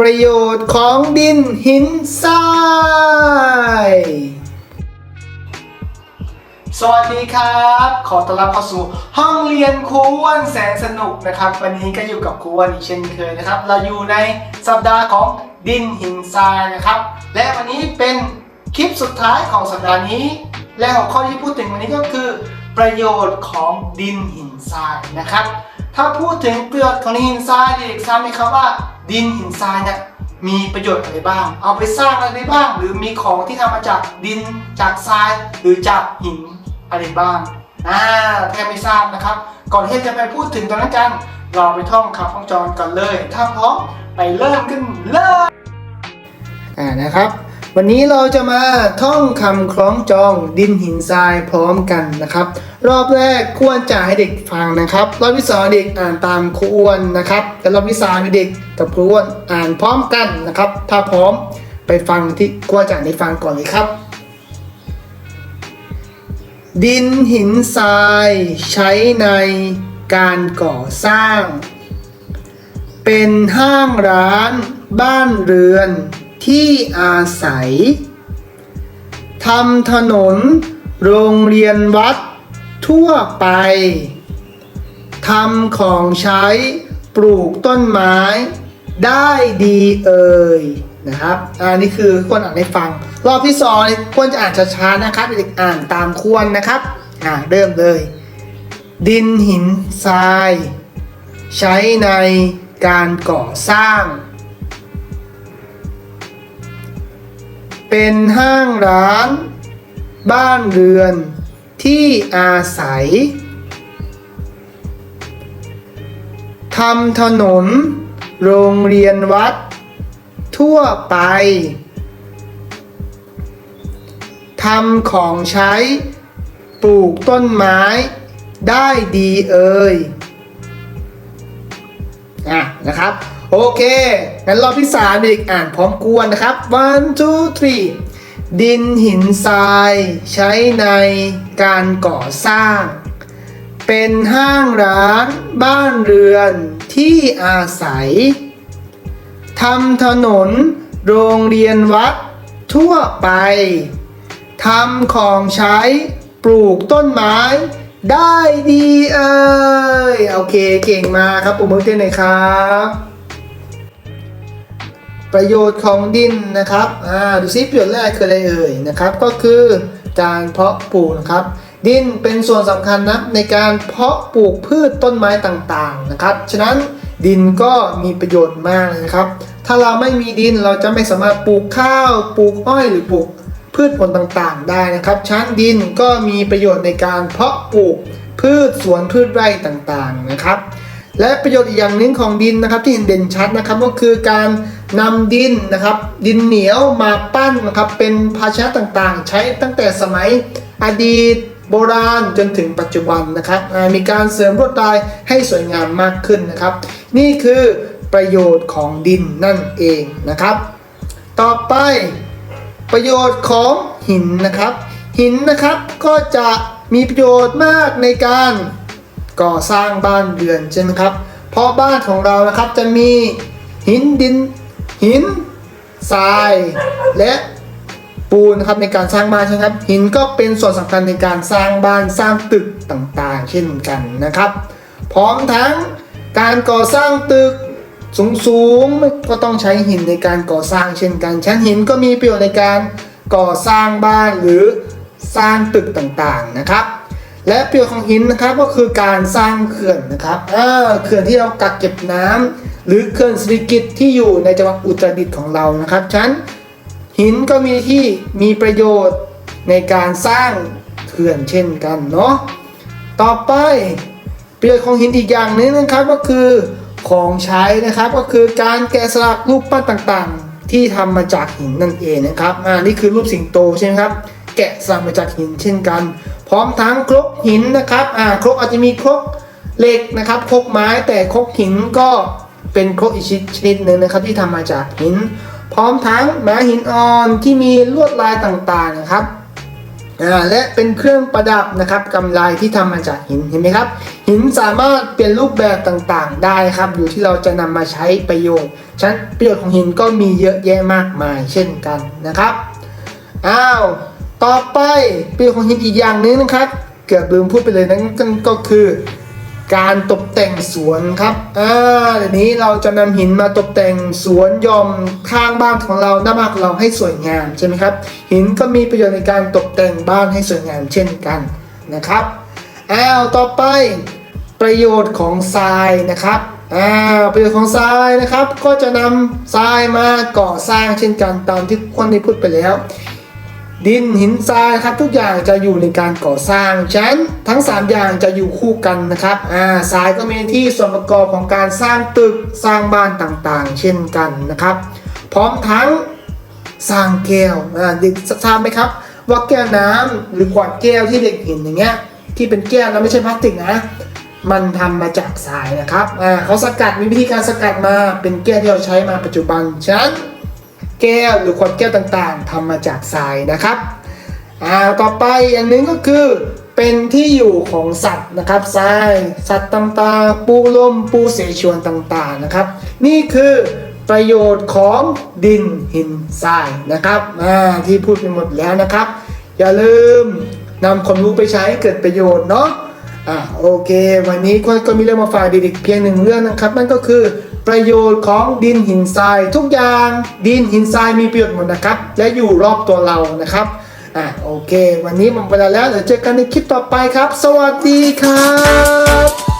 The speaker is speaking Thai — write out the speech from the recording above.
ประโยชน์ของดินหินทราย สวัสดีครับ ขอต้อนรับเข้าสู่ห้องเรียนครูอ้วนแสนสนุกนะครับ วันนี้ก็อยู่กับครูอ้วนอีกเช่นเคยนะครับ เราอยู่ในสัปดาห์ของดินหินทรายนะครับ และวันนี้เป็นคลิปสุดท้ายของสัปดาห์นี้ และหัวข้อที่พูดถึงวันนี้ก็คือ ประโยชน์ของดินหินทรายนะครับ ถ้าพูดถึงประโยชน์ของดินหินทรายเด็กๆทราบไหมครับว่า ดินหินทรายเนี่ยมีประโยชน์อะไรบ้าง เอาไปสร้างอะไรได้บ้าง หรือมีของที่ทำมาจากดินจากทรายหรือจากหินอะไรบ้างอ่าถ้าไม่ทราบนะครับ ก่อนที่จะไปพูดถึงตรงนั้นกัน เราไปท่องคำท่องจรกันเลย ถ้าพร้อมไปเริ่มกันเลยอ่านะครับ วันนี้เราจะมาท่องคำคล้องจองดินหินทรายพร้อมกันนะครับ รอบแรกควรจะให้เด็กฟังนะครับ รอบที่สองเด็กอ่านตามครูอ้วนนะครับแต่รอบที่สามเด็กกับครูอ้วนอ่านพร้อมกันนะครับ ถ้าพร้อมไปฟังที่ครูอาจารย์ได้ฟังก่อนเลยครับ ดินหินทรายใช้ในการก่อสร้าง เป็นห้างร้าน บ้านเรือน ที่อาศัยทำถนน โรงเรียนวัด ทั่วไปทำของใช้ปลูกต้นไม้ได้ดีเอ่ยนะครับ อันนี้คือควรอ่านให้ฟัง รอบที่สองควรจะอ่านช้าๆนะครับเด็กอ่านตามควรนะครับ อ่าเริ่มเลย ดินหินทราย ใช้ในการก่อสร้าง เป็นห้างร้าน บ้านเรือนที่อาศัยทำถนน โรงเรียนวัด ทั่วไปทำของใช้ ปลูกต้นไม้ ได้ดีเอ่ยอะนะครับ โอเคงั้นรอบที่สามเด็กอ่านพร้อมกวนนะครับ one two three ดินหินทรายใช้ในการก่อสร้าง เป็นห้างร้านบ้านเรือนที่อาศัยทำถนนโรงเรียนวัดทั่วไปทำของใช้ปลูกต้นไม้ ได้ดีเอ่ยโอเคเก่งมากครับผมมือเต้นหน่อยครับ ประโยชน์ของดินนะครับอ่าดูซิประโยชน์แรกคืออะไรเอ่ยนะครับ ก็คือการเพาะปลูกนะครับ ดินเป็นส่วนสำคัญนะในการเพาะปลูกพืชต้นไม้ต่างๆนะครับ ฉะนั้นดินก็มีประโยชน์มากเลยนะครับ ถ้าเราไม่มีดินเราจะไม่สามารถปลูกข้าว ปลูกอ้อยหรือปลูกพืชผลต่างๆ ได้นะครับชั้นดินก็มีประโยชน์ในการเพาะปลูกพืชสวนพืชไร่ต่างๆนะครับ และประโยชน์อีกอย่างหนึ่งของดินนะครับที่เห็นเด่นชัดนะครับก็คือการ นำดินนะครับ ดินเหนียวมาปั้นนะครับเป็นภาชนะต่างๆ ใช้ตั้งแต่สมัยอดีตโบราณจนถึงปัจจุบันนะครับมีการเสริมลวดลายให้สวยงามมากขึ้นนะครับ นี่คือประโยชน์ของดินนั่นเองนะครับ ต่อไปประโยชน์ของหินนะครับ หินนะครับก็จะมีประโยชน์มากในการก่อสร้างบ้านเรือนใช่ไหมครับ เพราะบ้านของเรานะครับจะมีหินดิน หินทรายและปูนครับในการสร้างบ้านใช่ไหมครับ หินก็เป็นส่วนสำคัญในการสร้างบ้านสร้างตึกต่างๆ เช่นกันนะครับ พร้อมทั้งการก่อสร้างตึกสูงๆก็ต้องใช้หินในการก่อสร้างเช่นกันชั้นหินก็มีประโยชน์ในการก่อสร้างบ้านหรือสร้างตึกต่างๆนะครับ และประโยชน์ของหินนะครับก็คือการสร้างเขื่อนนะครับอ่าเขื่อนที่เรากักเก็บน้ำ หรือเขื่อนสิริกิตที่อยู่ในจังหวัดอุตรดิตถ์ของเรานะครับฉะนันหินก็มีที่มีประโยชน์ในการสร้างเขื่อนเช่นกันเนาะต่อไปประโยชน์ของหินอีกอย่างหนึงนะครับก็คือของใช้นะครับก็คือการแกะสลักรูปปั้นต่างๆ ที่ทำมาจากหินนั่นเองนะครับอ่านี่คือรูปสิงโตใช่ไหมครับ แกะสลักมาจากหินเช่นกัน พร้อมทั้งครกหินนะครับอ่าครกอาจจะมีครกเหล็กนะครับครกไม้แต่ครกหินก็ เป็นครกอีกชนิดหนึ่งนะครับที่ทำมาจากหิน พร้อมทั้งแม้หินอ่อนที่มีลวดลายต่างๆนะครับและเป็นเครื่องประดับนะครับกำไลที่ทำมาจากหินเห็นไหมครับ หินสามารถเปลี่ยนรูปแบบต่างๆ ได้ครับ อยู่ที่เราจะนำมาใช้ประโยชน์ฉะนั้นประโยชน์ของหินก็มีเยอะแยะมากมายเช่นกันนะครับอ้าวต่อไปประโยชน์ของหินอีกอย่างหนึงนะครับ เกือบลืมพูดไปเลยนั่นก็คือ การตกแต่งสวนครับอ่าเดี๋ยวนี้เราจะนำหินมาตกแต่งสวนยอมข้างบ้านของเราหน้าบ้านเราให้สวยงามใช่ไหมครับ หินก็มีประโยชน์ในการตกแต่งบ้านให้สวยงามเช่นกันนะครับอ้าวต่อไปประโยชน์ของทรายนะครับอ้าประโยชน์ของทรายนะครับ ก็จะนำทรายมาก่อสร้างเช่นกันตามที่คนได้พูดไปแล้ว ดินหินทรายครับทุกอย่างจะอยู่ในการก่อสร้างฉะนั้นทั้ง 3 อย่างจะอยู่คู่กันนะครับอ่าทรายก็มีที่ส่วนประกอบของการสร้างตึกสร้างบ้านต่างๆ เช่นกันนะครับ พร้อมทั้งสร้างแก้วอ่าเด็กทราบไหมครับ ว่าแก้วน้ำหรือขวดแก้วที่เด็กเห็นอย่างเงี้ยที่เป็นแก้วนะไม่ใช่พลาสติกนะมันทำมาจากทรายนะครับอ่าเขาสกัดมีวิธีการสกัดมาเป็นแก้วที่เราใช้มาปัจจุบันฉะนั้น แก้วหรือขวดแก้วต่างๆทำมาจากทรายนะครับอ่าต่อไปอย่างหนึ่งก็คือเป็นที่อยู่ของสัตว์นะครับทรายสัตว์ต่างๆ ปูลมปูเสฉวนต่างๆนะครับ นี่คือประโยชน์ของดินหินทรายนะครับอ่าที่พูดไปหมดแล้วนะครับ อย่าลืมนำความรู้ไปใช้ให้เกิดประโยชน์เนาะอะโอเค วันนี้ก็มีเรื่องมาฝากเด็กๆเพียงหนึ่งเรื่องนะครับ นั่นก็คือ ประโยชน์ของดินหินทรายทุกอย่างดินหินทรายมีประโยชน์หมดนะครับ และอยู่รอบตัวเรานะครับอะโอเค วันนี้หมดเวลาแล้วเดี๋ยวเจอกันในคลิปต่อไปครับ สวัสดีครับ